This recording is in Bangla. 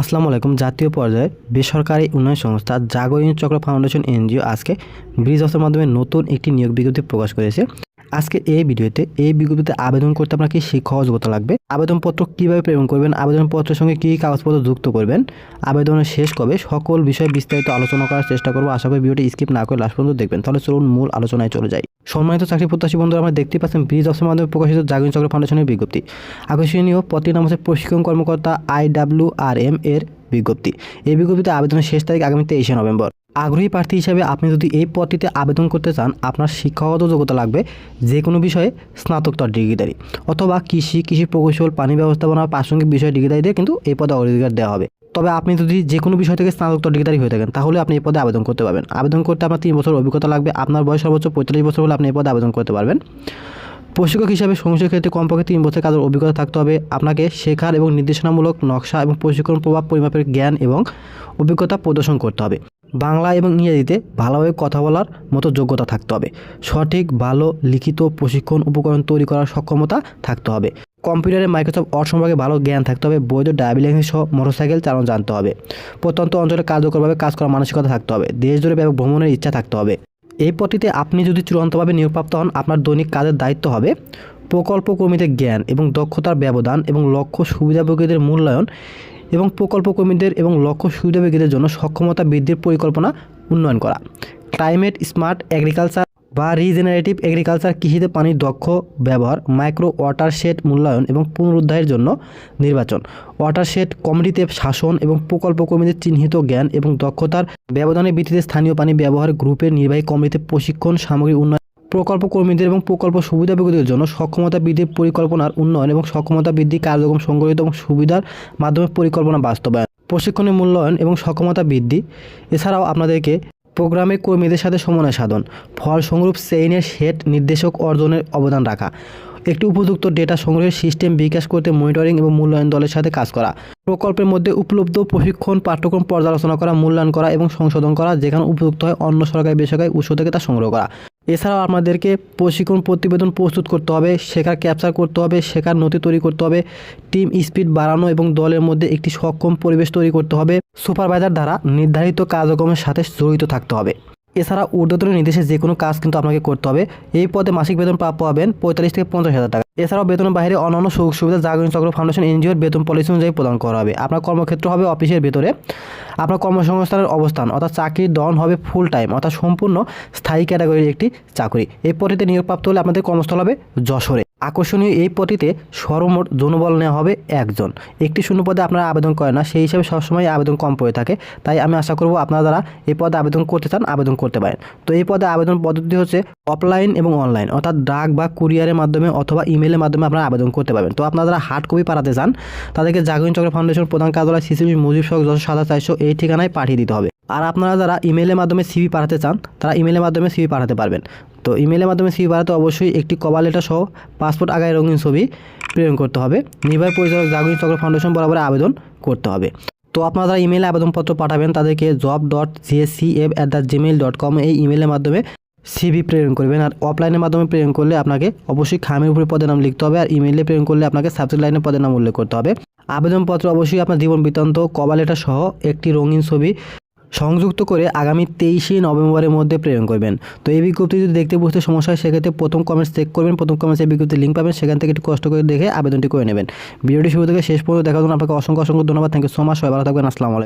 আসসালামু আলাইকুম। জাতীয় পর্যায়ে বেসরকারি উন্নয়ন সংস্থা জাগরণ চক্র ফাউন্ডেশন এনজিও আজকে ব্রিজ অফের মাধ্যমে নতুন একটি নিয়োগ বিজ্ঞপ্তি প্রকাশ করেছে। আজকে এই ভিডিওতে, এই বিজ্ঞপ্তিতে আবেদন করতে আপনার কি শিক্ষা যোগ্যতা লাগবে। আবেদনপত্র কীভাবে প্রেরণ করবেন, আবেদনপত্রের সঙ্গে কী কাগজপত্র যুক্ত করবেন, আবেদনের শেষ কবে, সকল বিষয়ে বিস্তারিত আলোচনা করার চেষ্টা করব। আশা করি ভিডিওটি স্কিপ না করে লাস্ট পর্যন্ত দেখবেন। তাহলে চলুন মূল আলোচনায় চলে যাই। সম্মানিত চাকরি প্রত্যাশী বন্ধুরা, আমরা দেখতে পাচ্ছেন ব্রিজ অফের মাধ্যমে প্রকাশিত জাগরণ চক্র ফাউন্ডেশনের বিজ্ঞপ্তি। আকর্ষণীয় পদটির নাম হচ্ছে প্রশিক্ষণ কর্মকর্তা আইডাব্লিউ আর এম এর বিজ্ঞপ্তি। এই বিজ্ঞপ্তিতে আবেদনের শেষ তারিখ আগামী তেইশে নভেম্বর। আগ্রহী প্রার্থী হিসেবে আপনি যদি এই পদটিতে আবেদন করতে চান, আপনার শিক্ষাগত যোগ্যতা লাগবে যে কোনো বিষয়ে স্নাতকোত্তর ডিগ্রিধারী অথবা কৃষি কৃষি প্রকৌশল, পানি ব্যবস্থাপনা, প্রাসঙ্গিক বিষয় ডিগ্রিধারীদের কিন্তু এই পদে অগ্রাধিকার দেওয়া হবে। তবে আপনি যদি যে কোনো বিষয় থেকে স্নাতকোত্তর ডিগ্রিধারী হয়ে থাকেন, তাহলে আপনি এই পদে আবেদন করতে পারবেন। আবেদন করতে আপনার তিন বছর অভিজ্ঞতা লাগবে, আপনার বয়স সর্বোচ্চ পঁয়তাল্লিশ বছর হলে আপনি এই পদে আবেদন করতে পারবেন। প্রশিক্ষক হিসাবে সংসদের ক্ষেত্রে কমপক্ষে তিন বছর কাজের অভিজ্ঞতা থাকতে হবে। আপনাকে শেখার এবং নির্দেশনামূলক নকশা এবং প্রশিক্ষণ প্রভাব পরিমাপের জ্ঞান এবং অভিজ্ঞতা প্রদর্শন করতে হবে। বাংলা এবং ইংরেজিতে ভালোভাবে কথা বলার মতো যোগ্যতা থাকতে হবে। সঠিক, ভালো, লিখিত প্রশিক্ষণ উপকরণ তৈরি করার সক্ষমতা থাকতে হবে। কম্পিউটারে মাইক্রোসফট ওয়ার্ড সম্পর্কে ভালো জ্ঞান থাকতে হবে। বৈধ ড্রাইভিং লাইসেন্স সহ মোটরসাইকেল চালানো জানতে হবে। প্রত্যন্ত অঞ্চলে কার্যকরভাবে কাজ করার মানসিকতা থাকতে হবে। দেশ জুড়ে ব্যাপক ভ্রমণের ইচ্ছা থাকতে হবে। এই পদটিতে আপনি যদি চূড়ান্তভাবে নিয়োগপ্রাপ্ত হন, আপনার দৈনিক কাজের দায়িত্ব হবে প্রকল্প কর্মীদের জ্ঞান এবং দক্ষতার ব্যবধান এবং লক্ষ্য সুবিধাভোগীদের মূল্যায়ন এবং প্রকল্প কর্মীদের এবং লক্ষ্য সুবিধাভোগীদের জন্য সক্ষমতা বৃদ্ধির পরিকল্পনা উন্নয়ন করা। ক্লাইমেট স্মার্ট, এগ্রিকালচার বা রিজেনারেটিভ এগ্রিকালচার কৃষিতে পানির দক্ষ ব্যবহার মাইক্রো ওয়াটারশেড মূল্যায়ন এবং পুনরুদ্ধারের জন্য নির্বাচন। ওয়াটারশেড কমিটিতে শাসন এবং প্রকল্প কর্মীদের চিহ্নিত জ্ঞান এবং দক্ষতার ব্যবধানের ভিত্তিতে স্থানীয় পানি ব্যবহার গ্রুপের নির্বাহী কমিটিতে প্রশিক্ষণ, সামগ্রী উন্নয়ন, প্রকল্প কর্মীদের এবং প্রকল্প সুবিধাভোগীদের জন্য সক্ষমতা বৃদ্ধির পরিকল্পনার উন্নয়ন এবং সক্ষমতা বৃদ্ধি কার্যক্রম সংগঠিত এবং সুবিধার মাধ্যমে পরিকল্পনা বাস্তবায়ন, প্রশিক্ষণের মূল্যায়ন এবং সক্ষমতা বৃদ্ধি। এছাড়াও আপনাদেরকে প্রোগ্রামে কর্মীদের সাথে সমন্বয় সাধন ফল সংরূপ সেইনের সেট নির্দেশক অর্জনের অবদান রাখা, একটি উপযুক্ত ডেটা সংগ্রহের সিস্টেম বিকাশ করতে মনিটরিং এবং মূল্যায়ন দলের সাথে কাজ করা, প্রকল্পের মধ্যে উপলব্ধ প্রশিক্ষণ, পাঠ্যক্রম পর্যালোচনা করা, মূল্যায়ন করা এবং সংশোধন করা, যেখানে উপযুক্ত হয় অন্য সরকারি বেসরকারি উৎস থেকে তা সংগ্রহ করা। এছাড়াও আপনাদেরকে প্রশিক্ষণ, প্রতিবেদন প্রস্তুত করতে হবে, শেখার ক্যাপচার করতে হবে, শেখার নথি তৈরি করতে হবে টিম স্পিড বাড়ানো এবং দলের মধ্যে একটি সক্ষম পরিবেশ তৈরি করতে হবে সুপারভাইজার দ্বারা নির্ধারিত কার্যক্রমের সাথে জড়িত থাকতে হবে। এছাড়া ঊর্ধ্বতন নির্দেশে যে কোনো কাজ কিন্তু আপনাকে করতে হবে। এই পদে মাসিক বেতন প্রাপ্য হবেন পঁয়তাল্লিশ থেকে পঞ্চাশ হাজার টাকা। এছাড়াও বেতনের বাইরে অন্যান্য সুযোগ সুবিধা জাগরণ চক্র ফাউন্ডেশন এনজিওর বেতন পলিসি অনুযায়ী প্রদান করা হবে। আপনার কর্মক্ষেত্র হবে অফিসের ভেতরে। আপনার কর্মসংস্থানের অবস্থান, অর্থাৎ চাকরির দন হবে ফুল টাইম অর্থাৎ সম্পূর্ণ স্থায়ী ক্যাটাগরির একটি চাকরি। এই পদটিতে নিয়োগপ্রাপ্ত হলে আপনাদের কর্মস্থল হবে যশোরে। আকর্ষণীয় এই পদটিতে সর্বমোট জনবল নেওয়া হবে একজন। একটি শূন্য পদে আপনারা আবেদন করেন না, সেই হিসাবে সবসময় আবেদন কম পড়ে থাকে। তাই আমি আশা করব আপনারা যারা এই পদে আবেদন করতে চান, আবেদন করতে পারেন। তো এই পদে আবেদন পদ্ধতি হচ্ছে অফলাইন এবং অনলাইন অর্থাৎ ডাক বা কুরিয়ারের মাধ্যমে অথবা ইমেলের মাধ্যমে আপনারা আবেদন করতে পারবেন। তো আপনারা যারা হার্ড কপি পাঠাতে চান, তাদেরকে জাগরণ চক্র ফাউন্ডেশন প্রধান কার্যালয় সিসিবি মুজিব সড়ক, যশোর সাদা চারশো এই ঠিকানায় পাঠিয়ে দিতে হবে। আর আপনারা যারা ইমেলের মাধ্যমে সিভি পাঠাতে চান, তারা ইমেলের মাধ্যমে সিভি পাঠাতে পারবেন। তো ইমেলের মাধ্যমে সিভি পাঠাতে অবশ্যই একটি কভার লেটার সহ পাসপোর্ট আগায় রঙিন ছবি প্রেরণ করতে হবে। নির্বাহী পরিচালক জাগরিন চক্র ফাউন্ডেশন বরাবর আবেদন করতে হবে। তো আপনারা যারা ইমেলে আবেদনপত্র পাঠাবেন, তাদেরকে job dot GSC F at the Gmail dot com এই ইমেলের মাধ্যমে সিভি প্রেরণ করবেন আর অফলাইনের মাধ্যমে প্রেরণ করলে আপনাকে অবশ্যই খামের উপরে পদের নাম লিখতে হবে আর ইমেলে প্রেরণ করলে আপনাকে সাবজেক্ট লাইনের পদের নাম উল্লেখ করতে হবে। আবেদনপত্র অবশ্যই আপনার জীবন বৃত্তান্ত কভার লেটার সহ একটি রঙিন ছবি সংযুক্ত করে আগামী তেইশে নভেম্বরের মধ্যে প্রেরণ করবেন। তো এই বিজ্ঞপ্তি যদি দেখতে বুঝতে সমস্যা হয়, সেক্ষেত্রে প্রথম কমেন্টস চেক করবেন, প্রথম কমেন্টসে এই বিজ্ঞপ্তির লিঙ্ক পাবেন, সেখান থেকে একটু কষ্ট করে দেখে আবেদনটি করে নেবেন। ভিডিওটি শুরু থেকে শেষ পর্যন্ত দেখার জন্য আপনাকে অসংখ্য অসংখ্য ধন্যবাদ। থ্যাংক ইউ সো মাচ সবাই ভালো থাকবেন, আসসালামু আলাইকুম।